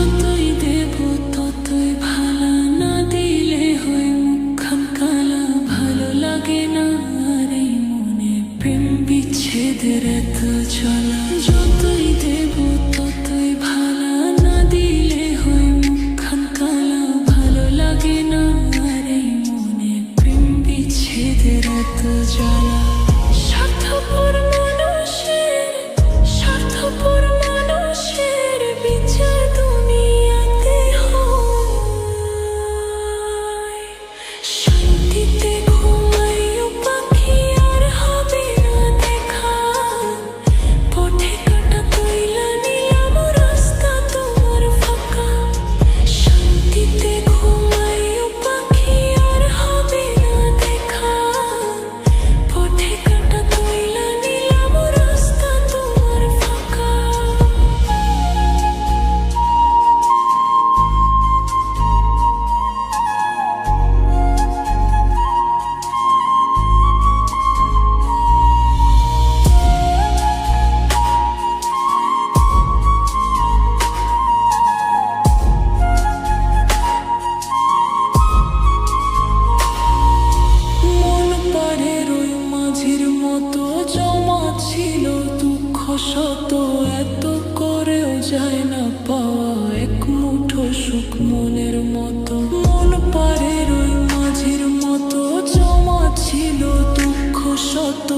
যতই দেব, ততই ভালা না দিলে হই মুখাম কালা। ভালো লাগে না আর এই মনে প্রেম বিচ্ছেদের এত চলা যতই দেব, ততই ভালা না দিলে হই মুখাম কালা। ভালো লাগে না আর এই মনে প্রেম বিচ্ছেদের এত চলা শত এত করেও যায় না পাওয়া এক মুঠো সুখ মনের মতো। মন পারে ওই মাঝির মতো, জমা ছিল দুঃখ শত